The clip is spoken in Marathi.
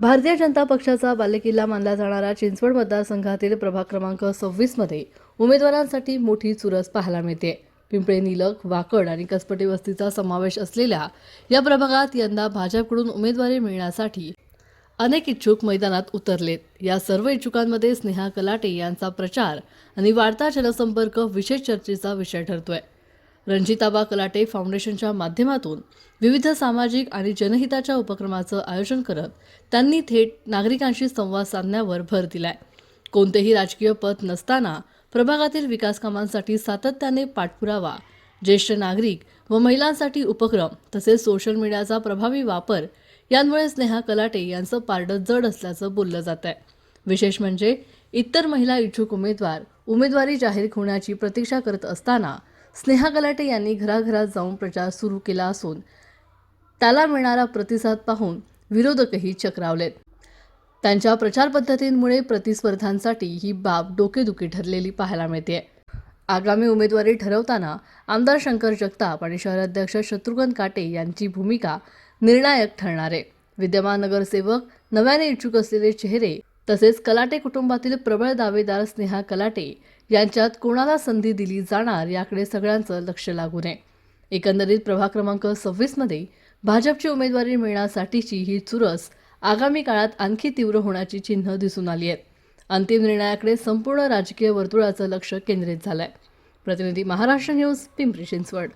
भारतीय जनता पक्षाचा बालेकिल्ला मानला जाणारा चिंचवड मतदारसंघातील प्रभाग क्रमांक सव्वीसमध्ये उमेदवारांसाठी मोठी चुरस पाहायला मिळते. पिंपळे निलक वाकड आणि कसपटी वस्तीचा समावेश असलेल्या या प्रभागात यंदा भाजपकडून उमेदवारी मिळण्यासाठी अनेक इच्छुक मैदानात उतरलेत. या सर्व इच्छुकांमध्ये स्नेहा कलाटे यांचा प्रचार आणि वाढता जनसंपर्क विशेष चर्चेचा विषय ठरतोय. रणजिताबा कलाटे फाउंडेशनच्या माध्यमातून विविध सामाजिक आणि जनहिताच्या उपक्रमाचं आयोजन करत त्यांनी थेट नागरिकांशी संवाद साधण्यावर भर दिलाय. कोणतेही राजकीय पद नसताना प्रभागातील विकास कामांसाठी सातत्याने पाठपुरावा ज्येष्ठ नागरिक व महिलांसाठी उपक्रम तसेच सोशल मीडियाचा प्रभावी वापर यांमुळे स्नेहा कलाटे यांचं पारडं जड असल्याचं बोललं जात आहे विशेष म्हणजे इतर महिला इच्छुक उमेदवार उमेदवारी जाहीर होण्याची प्रतीक्षा करत असताना स्नेहा कलाटे यांनी घराघरात जाऊन प्रचार सुरू केला असून त्याला मिळणारा प्रतिसाद पाहून विरोधकही चक्रावलेत. त्यांच्या प्रचार पद्धतींमुळे प्रतिस्पर्धांसाठी ही बाब डोकेदुखी ठरलेली पाहायला मिळते आगामी उमेदवारी ठरवताना आमदार शंकर जगताप आणि शहराध्यक्ष शत्रुघ्न काटे यांची भूमिका निर्णायक ठरणार आहे. विद्यमान नगरसेवक नव्याने इच्छुक असलेले चेहरे तसेच कलाटे कुटुंबातील प्रबळ दावेदार स्नेहा कलाटे यांच्यात कोणाला संधी दिली जाणार याकडे सगळ्यांचं लक्ष लागू नये एकंदरीत प्रभाग क्रमांक सव्वीसमध्ये भाजपची उमेदवारी मिळण्यासाठीची ही चुरस आगामी काळात आणखी तीव्र होण्याची चिन्ह दिसून आली आहेत अंतिम निर्णयाकडे संपूर्ण राजकीय वर्तुळाचं लक्ष केंद्रित झालंय. प्रतिनिधी महाराष्ट्र न्यूज पिंपरी चिंचवड.